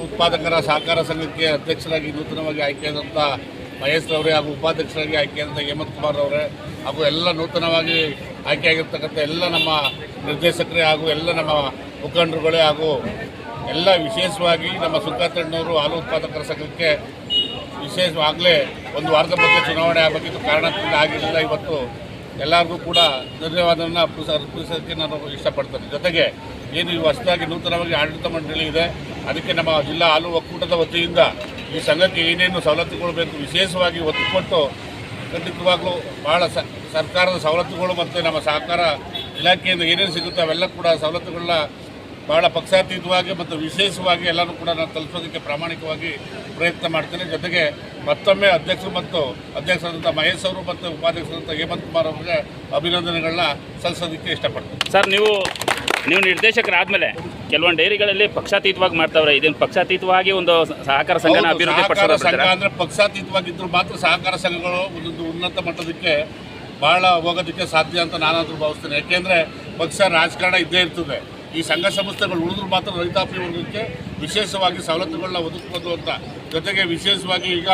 उत्पादक सहकार संघ के अध्यक्ष नूतन आय्क ಮಹೇಶ್ ರವರೇ ಹಾಗೂ ಉಪಾಧ್ಯಕ್ಷರಾಗಿ ಆಯ್ಕೆಯಾದಂಥ ಹೇಮಂತ್ ಕುಮಾರ್ ಅವರೇ ಹಾಗೂ ಎಲ್ಲ ನೂತನವಾಗಿ ಆಯ್ಕೆಯಾಗಿರ್ತಕ್ಕಂಥ ಎಲ್ಲ ನಮ್ಮ ನಿರ್ದೇಶಕರೇ ಹಾಗೂ ಎಲ್ಲ ನಮ್ಮ ಮುಖಂಡರುಗಳೇ ಹಾಗೂ ಎಲ್ಲ ವಿಶೇಷವಾಗಿ ನಮ್ಮ ಸುಖಾತಣ್ಣವರು ಹಾಲು ಉತ್ಪಾದಕರ ಸಂಘಕ್ಕೆ ವಿಶೇಷವಾಗಲೇ ಒಂದು ವಾರದ ಬಗ್ಗೆ ಚುನಾವಣೆ ಆಗಬೇಕಿತ್ತು ಕಾರಣದಿಂದ ಆಗಿರಲಿಲ್ಲ. ಇವತ್ತು ಎಲ್ಲರಿಗೂ ಕೂಡ ಧನ್ಯವಾದವನ್ನು ಅರ್ಪಿಸ ಅರ್ಪಿಸೋಕ್ಕೆ ನಾನು ಇಷ್ಟಪಡ್ತೇನೆ. ಜೊತೆಗೆ ಏನು ಈ ಹೊಸದಾಗಿ ನೂತನವಾಗಿ ಆಡಳಿತ ಮಂಡಳಿ ಇದೆ, ಅದಕ್ಕೆ ನಮ್ಮ ಜಿಲ್ಲಾ ಹಾಲು ಒಕ್ಕೂಟದ ವತಿಯಿಂದ ಈ ಸಂಘಕ್ಕೆ ಏನೇನು ಸವಲತ್ತುಗಳು ಬೇಕು ವಿಶೇಷವಾಗಿ ಒತ್ತು ಕೊಟ್ಟು ಖಂಡಿತವಾಗ್ಲೂ ಭಾಳ ಸರ್ಕಾರದ ಸವಲತ್ತುಗಳು ಮತ್ತು ನಮ್ಮ ಸಹಕಾರ ಇಲಾಖೆಯಿಂದ ಏನೇನು ಸಿಗುತ್ತೆ ಅವೆಲ್ಲ ಕೂಡ ಸವಲತ್ತುಗಳನ್ನ ಭಾಳ ಪಕ್ಷಾತೀತವಾಗಿ ಮತ್ತು ವಿಶೇಷವಾಗಿ ಎಲ್ಲರೂ ಕೂಡ ನಾನು ತಲುಪೋದಕ್ಕೆ ಪ್ರಾಮಾಣಿಕವಾಗಿ ಪ್ರಯತ್ನ ಮಾಡ್ತೇನೆ. ಜೊತೆಗೆ ಮತ್ತೊಮ್ಮೆ ಅಧ್ಯಕ್ಷರು ಮತ್ತು ಅಧ್ಯಕ್ಷರಾದಂಥ ಮಹೇಶ್ ಅವರು ಮತ್ತು ಉಪಾಧ್ಯಕ್ಷರಾದಂಥ ಹೇಮಂತ್ ಕುಮಾರ್ ಅವರಿಗೆ ಅಭಿನಂದನೆಗಳನ್ನ ಸಲ್ಲಿಸೋದಕ್ಕೆ ಇಷ್ಟಪಡ್ತೀನಿ. ಸರ್, ನೀವು ನೀವು ನಿರ್ದೇಶಕರಾದ್ಮೇಲೆ ಕೆಲವೊಂದು ಡೈರಿಗಳಲ್ಲಿ ಪಕ್ಷಾತೀತವಾಗಿ ಮಾಡ್ತಾವ್ರೆ. ಇದನ್ನು ಪಕ್ಷಾತೀತವಾಗಿ ಒಂದು ಸಹಕಾರ ಸಂಘನ ಅಭಿವೃದ್ಧಿ ಸಹಕಾರ ಸಂಘ ಪಕ್ಷಾತೀತವಾಗಿದ್ರು ಮಾತ್ರ ಸಹಕಾರ ಸಂಘಗಳು ಒಂದೊಂದು ಉನ್ನತ ಮಟ್ಟದಕ್ಕೆ ಬಹಳ ಹೋಗೋದಕ್ಕೆ ಸಾಧ್ಯ ಅಂತ ನಾನಾದರೂ ಭಾವಿಸ್ತೇನೆ. ಯಾಕೆಂದ್ರೆ ಪಕ್ಷ ರಾಜಕಾರಣ ಇದ್ದೇ ಇರ್ತದೆ. ಈ ಸಂಘ ಸಂಸ್ಥೆಗಳು ಉಳಿದ್ರು ಮಾತ್ರ ರೈತಾಪಿ ವರ್ಗಕ್ಕೆ ವಿಶೇಷವಾಗಿ ಸವಲತ್ತುಗಳನ್ನ ಒದಗಿಸ್ಬೋದು ಅಂತ. ಜೊತೆಗೆ ವಿಶೇಷವಾಗಿ ಈಗ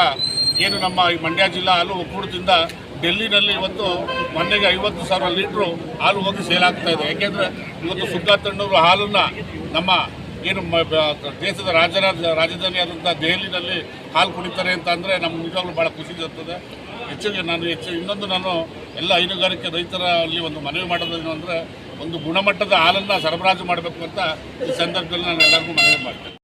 ಏನು ನಮ್ಮ ಈ ಮಂಡ್ಯ ಜಿಲ್ಲಾ ಹಾಲು ಒಕ್ಕೂಟದಿಂದ ಡೆಲ್ಲಿನಲ್ಲಿ ಇವತ್ತು ಮೊನ್ನೆಗೆ ಐವತ್ತು ಸಾವಿರ ಲೀಟ್ರು ಹಾಲು ಹೋಗಿ ಸೇಲ್ ಆಗ್ತಾ ಇದೆ. ಯಾಕೆಂದರೆ ಇವತ್ತು ಸುಗ್ಗಾತಣ್ಣವರು ಹಾಲನ್ನು ನಮ್ಮ ಏನು ದೇಶದ ರಾಜ ದೇಶದ ರಾಜ ರಾಜಧಾನಿಯಾದಂಥ ದೆಹಲಿನಲ್ಲಿ ಹಾಲು ಕುಡಿತಾರೆ ಅಂತ ಅಂದರೆ ನಮ್ಗೆ ನಿಜವಾಗ್ಲೂ ಭಾಳ ಖುಷಿ ಇರ್ತದೆ ಹೆಚ್ಚಿಗೆ ನಾನು ಹೆಚ್ಚು ಇನ್ನೊಂದು ನಾನು ಎಲ್ಲ ಹೈನುಗಾರಿಕೆ ರೈತರಲ್ಲಿ ಒಂದು ಮನವಿ ಮಾಡೋದೇನು ಅಂದರೆ ಒಂದು ಗುಣಮಟ್ಟದ ಹಾಲನ್ನು ಸರಬರಾಜು ಮಾಡಬೇಕು ಅಂತ ಈ ಸಂದರ್ಭದಲ್ಲಿ ನಾನು ಎಲ್ಲರಿಗೂ ಮನವಿ ಮಾಡ್ತೇನೆ.